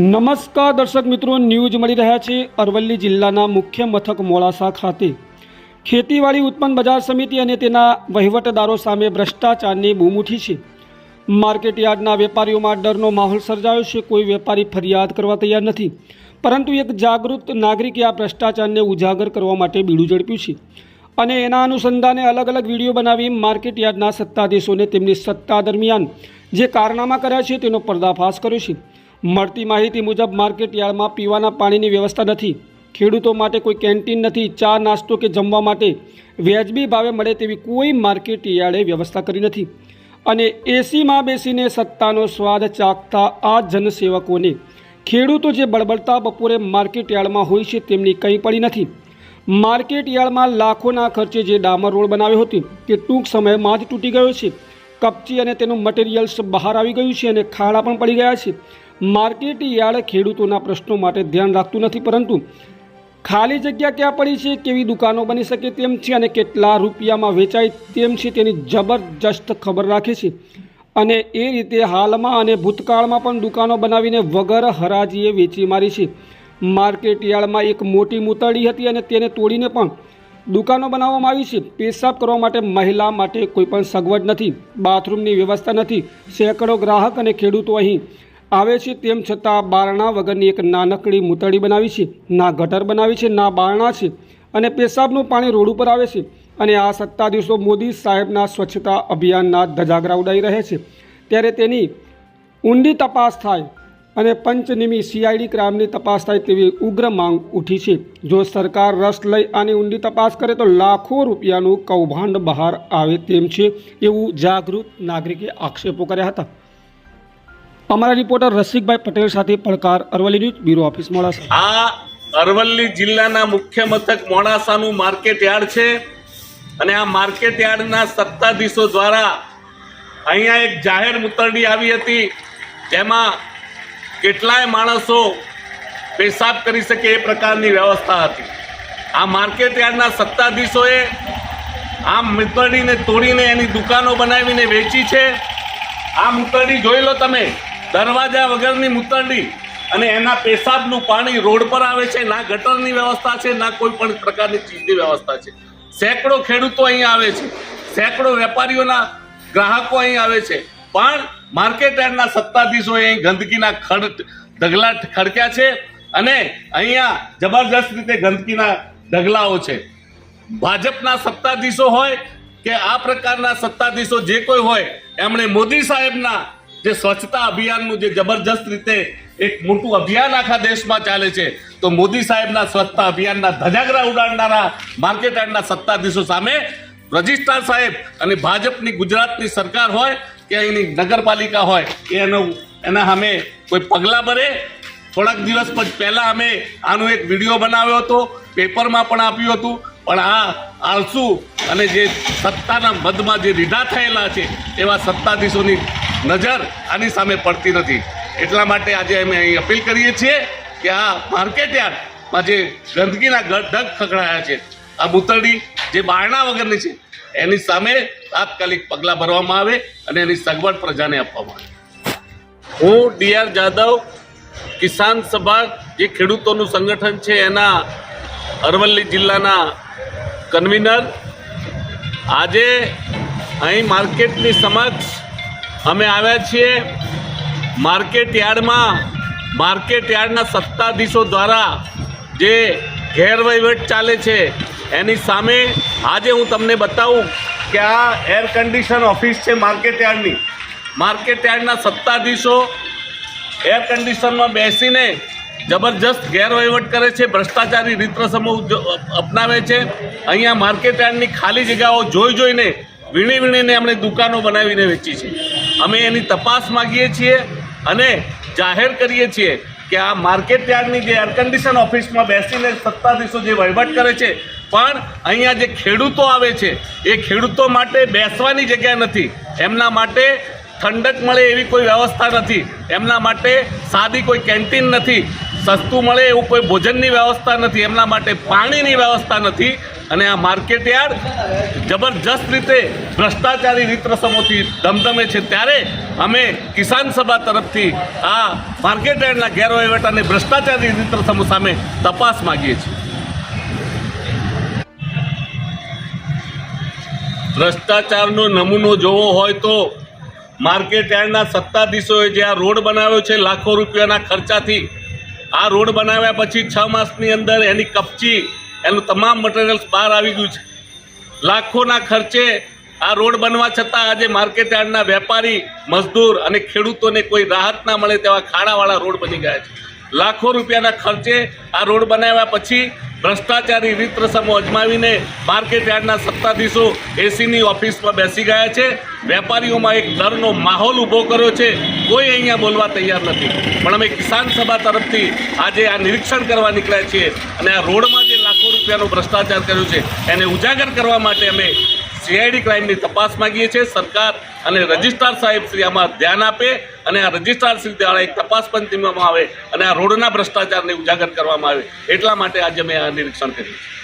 નમસ્કાર દર્શક મિત્રો, ન્યૂઝ મળી રહ્યા છે અરવલ્લી જિલ્લાના મુખ્ય મથક મોડાસા ખાતે. ખેતીવાડી ઉત્પન્ન બજાર સમિતિ અને તેના વહીવટદારો સામે ભ્રષ્ટાચારની બૂમ ઉઠી છે. માર્કેટ યાર્ડના વેપારીઓમાં ડરનો માહોલ સર્જાયો છે. કોઈ વેપારી ફરિયાદ કરવા તૈયાર નથી. પરંતુ એક જાગૃત નાગરિકે આ ભ્રષ્ટાચારને ઉજાગર કરવા માટે બીડું ઝડપ્યું છે. અને એના અનુસંધાને અલગ અલગ વીડિયો બનાવી માર્કેટ યાર્ડના સત્તાધીશોને તેમની સત્તા દરમિયાન જે કારનામા કર્યા છે તેનો પર્દાફાશ કર્યો છે. મળતી માહિતી મુજબ માર્કેટ યાર્ડમાં પીવાના પાણીની વ્યવસ્થા નથી. ખેડૂતો માટે કોઈ કેન્ટીન નથી, ચા, નાસ્તો કે જમવા માટે વ્યાજબી ભાવે મળે તેવી કોઈ માર્કેટ યાર્ડે વ્યવસ્થા કરી નથી. અને એસીમાં બેસીને સત્તાનો સ્વાદ ચાખતા આ જનસેવકોને ખેડૂતો જે બળબડતા બપોરે માર્કેટ યાર્ડમાં હોય છે તેમની કંઈ પડી નથી. માર્કેટ યાર્ડમાં લાખોના ખર્ચે જે ડામર રોડ બનાવ્યો હતો તે ટૂંક સમયમાં જ તૂટી ગયો છે. કપચી અને તેનું મટીરિયલ્સ બહાર આવી ગયું છે અને ખાડા પણ પડી ગયા છે. માર્કેટ યાર્ડ ખેડૂતોના પ્રશ્નો માટે ધ્યાન રાખતું નથી, પરંતુ ખાલી જગ્યા ક્યાં પડી છે, કેવી દુકાનો બની શકે તેમ છે અને કેટલા રૂપિયામાં વેચાય તેમ છે તેની જબરજસ્ત ખબર રાખે છે. અને એ રીતે હાલમાં અને ભૂતકાળમાં પણ દુકાનો બનાવીને વગર હરાજીએ વેચી મારી છે. માર્કેટ યાર્ડમાં એક મોટી મૂતરડી હતી અને તેને તોડીને પણ દુકાનો બનાવવામાં આવી છે. પેશાબ કરવા માટે મહિલા માટે કોઈ પણ સગવડ નથી. બાથરૂમની વ્યવસ્થા નથી. સેંકડો ગ્રાહક અને ખેડૂતો અહીં આવે છે તેમ છતાં બારણા વગરની એક નાનકડી મૂતળી બનાવી છે, ના ગટર બનાવી છે, ના બારણા છે અને પેશાબનું પાણી રોડ ઉપર આવે છે અને આ સત્તાધીશો મોદી સાહેબના સ્વચ્છતા અભિયાનના ધજાગરા ઉડાઈ રહે છે. ત્યારે તેની ઊંડી તપાસ થાય અને પંચનિમી સીઆઈડી ક્રાઇમની તપાસ થાય તેવી ઉગ્ર માંગ ઉઠી છે. જો સરકાર રસ લઈ આની ઊંડી તપાસ કરે તો લાખો રૂપિયાનું કૌભાંડ બહાર આવે તેમ છે, એવું જાગૃત નાગરિકે આક્ષેપો કર્યા હતા. અમારા રિપોર્ટર રસિકભાઈ પટેલ સાથે પડકાર Aravalli news bureau office Modasa. આ અરવલ્લી જિલ્લાના મુખ્ય મથક મોડાસાનું માર્કેટ યાર્ડ છે અને આ માર્કેટ યાર્ડના સત્તાધીશો દ્વારા અહીંયા એક જાહેર મુતરડી આવી હતી જેમાં કેટલાય માણસો પેશાબ કરી શકે એ પ્રકારની વ્યવસ્થા હતી. આ માર્કેટ યાર્ડના સત્તાધીશોએ આ મુતરડીને તોડીને એની દુકાનો બનાવીને વેચી છે. આ મુતરડી જોઈ લો તમે. દરવાજા વગરની મુતરડી અને એના પેશાબનું પાણી રોડ પર આવે છે, ના ગટરની વ્યવસ્થા છે, ના કોઈ પણ પ્રકારની ચીજની વ્યવસ્થા છે. સેંકડો ખેડૂતો અહીં આવે છે, સેંકડો વેપારીઓના ગ્રાહકો અહીં આવે છે. પણ માર્કેટ યાર્ડના સત્તાધીશોએ અહીં ગંદકીના ખડ, ઢગલા ખડક્યા છે અને અહીંયા જબરજસ્ત રીતે ગંદકીના ઢગલાઓ છે. ભાજપના સત્તાધીશો હોય કે આ પ્રકારના સત્તાધીશો જે કોઈ હોય, એમણે મોદી સાહેબના જે સ્વચ્છતા અભિયાનનું જે જબરજસ્ત રીતે એક મોટું અભિયાન આખા દેશમાં ચાલે છે, તો મોદી સાહેબના સ્વચ્છતા અભિયાનના ધજાગરા ઉડાડનારા માર્કેટ યાર્ડના સત્તાધીશો સામે રજિસ્ટ્રાર સાહેબ અને ભાજપની ગુજરાતની સરકાર હોય કે અહીંની નગરપાલિકા હોય એનો, એના સામે કોઈ પગલાં ભરે? થોડાક દિવસ પછી પહેલાં અમે આનો એક વીડિયો બનાવ્યો હતો, પેપરમાં પણ આપ્યું હતું, પણ આ આળસુ અને જે સત્તાના મદમાં જે રીઢા થયેલા છે, એવા સત્તાધીશોની નજર આની સામે પડતી નથી. એટલા માટે આજે અમે અહીં અપીલ કરીએ છીએ કે આ માર્કેટ યાર્ડમાં જે ગંદકીના ઢગ ખખડાયા છે, આ બુતરડી જે બારણા વગરની છે, એની સામે તાત્કાલિક પગલાં ભરવામાં આવે અને એની સગવડ પ્રજાને આપવામાં આવે. હું ડીઆર જાદવ, કિસાન સભા જે ખેડૂતોનું સંગઠન છે, એના અરવલ્લી જિલ્લાના કન્વીનર. આજે અહીં માર્કેટની સમક્ષ અમે આવ્યા છીએ માર્કેટ યાર્ડમાં. માર્કેટ યાર્ડના સત્તાધીશો દ્વારા જે ગેરવહીવટ ચાલે છે, એની સામે આજે હું તમને બતાવું કે આ એર કન્ડિશન ઓફિસ છે માર્કેટ યાર્ડની. માર્કેટ યાર્ડના સત્તાધીશો એર કન્ડિશનમાં બેસીને જબરજસ્ત ગેરવહીવટ કરે છે, ભ્રષ્ટાચારી રીત રસમો અપનાવે છે. અહીંયા માર્કેટ યાર્ડની ખાલી જગ્યાઓ જોઈ જોઈને વીણી વીણીને એમણે દુકાનો બનાવીને વેચી છે. અમે એની તપાસ માગીએ છીએ અને જાહેર કરીએ છીએ કે આ માર્કેટ યાર્ડની જે એર કન્ડિશન ઓફિસમાં બેસીને સત્તાધીશો જે વહીવટ કરે છે, પણ અહીંયા જે ખેડૂતો આવે છે, એ ખેડૂતો માટે બેસવાની જગ્યા નથી. એમના માટે ઠંડક મળે એવી કોઈ વ્યવસ્થા નથી. એમના માટે સાદી કોઈ કેન્ટીન નથી. સસ્તું મળે એવું કોઈ ભોજનની વ્યવસ્થા નથી. એમના માટે પાણીની વ્યવસ્થા નથી. અને આ માર્કેટ યાર્ડ જબરજસ્ત રીતે ભ્રષ્ટાચારી રીત રસમોથી ધમધમે છે. ત્યારે અમે કિસાન સભા તરફથી આ માર્કેટ યાર્ડના ગેરવહીવટ અને ભ્રષ્ટાચારી રીત રસમો સામે તપાસ માગીએ છીએ. ભ્રષ્ટાચારનો નમૂનો જોવો હોય તો માર્કેટ યાર્ડના સત્તાધીશોએ જે આ રોડ બનાવ્યો છે લાખો રૂપિયાના ખર્ચાથી, આ રોડ બનાવ્યા પછી છ માસની અંદર એની કપચી એનું તમામ મટીરિયલ્સ બહાર આવી ગયું છે. લાખોના ખર્ચે આ રોડ બનવા છતાં આજે માર્કેટ યાર્ડના વેપારી, મજદૂર અને ખેડૂતોને કોઈ રાહત ના મળે તેવા ખાડાવાળા રોડ બની ગયા છે. લાખો રૂપિયાના ખર્ચે આ રોડ બનાવ્યા પછી ભ્રષ્ટાચારી રીત અજમાવીને માર્કેટ યાર્ડના સત્તાધીશો એસીની ઓફિસમાં બેસી ગયા છે. વેપારીઓમાં એક ડરનો માહોલ ઊભો કર્યો છે. કોઈ અહીંયા બોલવા તૈયાર નથી. પણ અમે કિસાન સભા તરફથી આજે આ નિરીક્ષણ કરવા નીકળ્યા છીએ અને આ રોડમાં રૂપિયાનો ભ્રષ્ટાચાર કર્યો છે. એને ઉજાગર કરવા માટે અમે સીઆઈડી ક્રાઇમની તપાસ માંગીએ છીએ. સરકાર અને રજિસ્ટ્રાર સાહેબ શ્રી આમાં ધ્યાન આપે અને આ રજિસ્ટ્રાર શ્રી દ્વારા એક તપાસ પંચમાં આવે અને આ રોડના ભ્રષ્ટાચારને ઉજાગર કરવામાં આવે. એટલા માટે આજે મેં આ નિરીક્ષણ કર્યું છે.